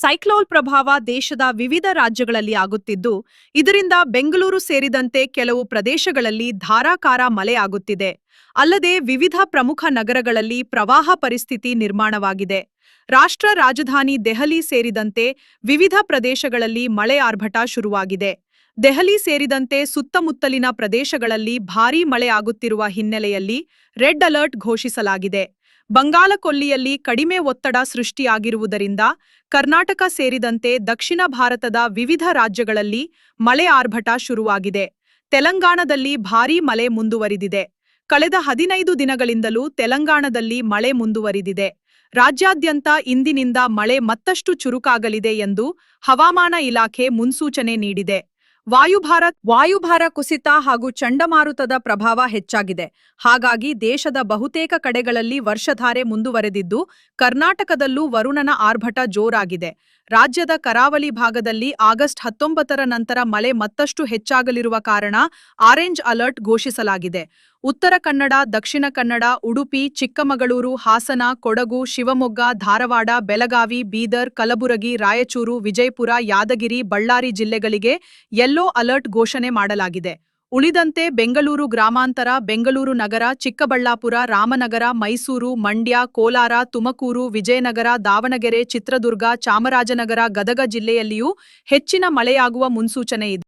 Cyclone ಪ್ರಭಾವ ದೇಶದ ವಿವಿಧ ರಾಜ್ಯಗಳಲ್ಲಿ ಆಗುತ್ತಿದ್ದು, ಇದರಿಂದ ಬೆಂಗಳೂರು ಸೇರಿದಂತೆ ಕೆಲವು ಪ್ರದೇಶಗಳಲ್ಲಿ ಧಾರಾಕಾರ ಮಳೆ ಆಗುತ್ತಿದೆ. ಅಲ್ಲದೆ ವಿವಿಧ ಪ್ರಮುಖ ನಗರಗಳಲ್ಲಿ ಪ್ರವಾಹ ಪರಿಸ್ಥಿತಿ ನಿರ್ಮಾಣವಾಗಿದೆ. ರಾಷ್ಟ್ರ ರಾಜಧಾನಿ ದೆಹಲಿ ಸೇರಿದಂತೆ ವಿವಿಧ ಪ್ರದೇಶಗಳಲ್ಲಿ ಮಳೆ ಆರ್ಭಟ ಶುರುವಾಗಿದೆ. ದೆಹಲಿ ಸೇರಿದಂತೆ ಸುತ್ತಮುತ್ತಲಿನ ಪ್ರದೇಶಗಳಲ್ಲಿ ಭಾರೀ ಮಳೆ ಆಗುತ್ತಿರುವ ಹಿನ್ನೆಲೆಯಲ್ಲಿ ರೆಡ್ ಅಲರ್ಟ್ ಘೋಷಿಸಲಾಗಿದೆ. ಬಂಗಾಲಕೊಲ್ಲಿಯಲ್ಲಿ ಕಡಿಮೆ ಒತ್ತಡ ಸೃಷ್ಟಿಯಾಗಿರುವುದರಿಂದ ಕರ್ನಾಟಕ ಸೇರಿದಂತೆ ದಕ್ಷಿಣ ಭಾರತದ ವಿವಿಧ ರಾಜ್ಯಗಳಲ್ಲಿ ಮಳೆ ಆರ್ಭಟ ಶುರುವಾಗಿದೆ. ತೆಲಂಗಾಣದಲ್ಲಿ ಭಾರೀ ಮಳೆ ಮುಂದುವರಿದಿದೆ. ಕಳೆದ ಹದಿನೈದು ದಿನಗಳಿಂದಲೂ ತೆಲಂಗಾಣದಲ್ಲಿ ಮಳೆ ಮುಂದುವರಿದಿದೆ. ರಾಜ್ಯಾದ್ಯಂತ ಇಂದಿನಿಂದ ಮಳೆ ಮತ್ತಷ್ಟು ಚುರುಕಾಗಲಿದೆ ಎಂದು ಹವಾಮಾನ ಇಲಾಖೆ ಮುನ್ಸೂಚನೆ ನೀಡಿದೆ. ವಾಯುಭಾರ ವಾಯುಭಾರ ಕುಸಿತ ಹಾಗೂ ಚಂಡಮಾರುತದ ಪ್ರಭಾವ ಹೆಚ್ಚಾಗಿದೆ. ಹಾಗಾಗಿ ದೇಶದ ಬಹುತೇಕ ಕಡೆಗಳಲ್ಲಿ ವರ್ಷಧಾರೆ ಮುಂದುವರೆದಿದ್ದು, ಕರ್ನಾಟಕದಲ್ಲೂ ವರುಣನ ಆರ್ಭಟ ಜೋರಾಗಿದೆ. ರಾಜ್ಯದ ಕರಾವಳಿ ಭಾಗದಲ್ಲಿ ಆಗಸ್ಟ್ ಹತ್ತೊಂಬತ್ತರ ನಂತರ ಮಳೆ ಮತ್ತಷ್ಟು ಹೆಚ್ಚಾಗಲಿರುವ ಕಾರಣ ಆರೆಂಜ್ ಅಲರ್ಟ್ ಘೋಷಿಸಲಾಗಿದೆ. ಉತ್ತರ ಕನ್ನಡ, ದಕ್ಷಿಣ ಕನ್ನಡ, ಉಡುಪಿ, ಚಿಕ್ಕಮಗಳೂರು, ಹಾಸನ, ಕೊಡಗು, ಶಿವಮೊಗ್ಗ, ಧಾರವಾಡ, ಬೆಳಗಾವಿ, ಬೀದರ್, ಕಲಬುರಗಿ, ರಾಯಚೂರು, ವಿಜಯಪುರ, ಯಾದಗಿರಿ, ಬಳ್ಳಾರಿ ಜಿಲ್ಲೆಗಳಿಗೆ ಯೆಲ್ಲೋ ಅಲರ್ಟ್ ಘೋಷಣೆ ಮಾಡಲಾಗಿದೆ. ಉಳಿದಂತೆ ಬೆಂಗಳೂರು ಗ್ರಾಮಾಂತರ, ಬೆಂಗಳೂರು ನಗರ, ಚಿಕ್ಕಬಳ್ಳಾಪುರ, ರಾಮನಗರ, ಮೈಸೂರು, ಮಂಡ್ಯ, ಕೋಲಾರ, ತುಮಕೂರು, ವಿಜಯನಗರ, ದಾವಣಗೆರೆ, ಚಿತ್ರದುರ್ಗ, ಚಾಮರಾಜನಗರ, ಗದಗ ಜಿಲ್ಲೆಯಲ್ಲಿಯೂ ಹೆಚ್ಚಿನ ಮಳೆಯಾಗುವ ಮುನ್ಸೂಚನೆ ಇದೆ.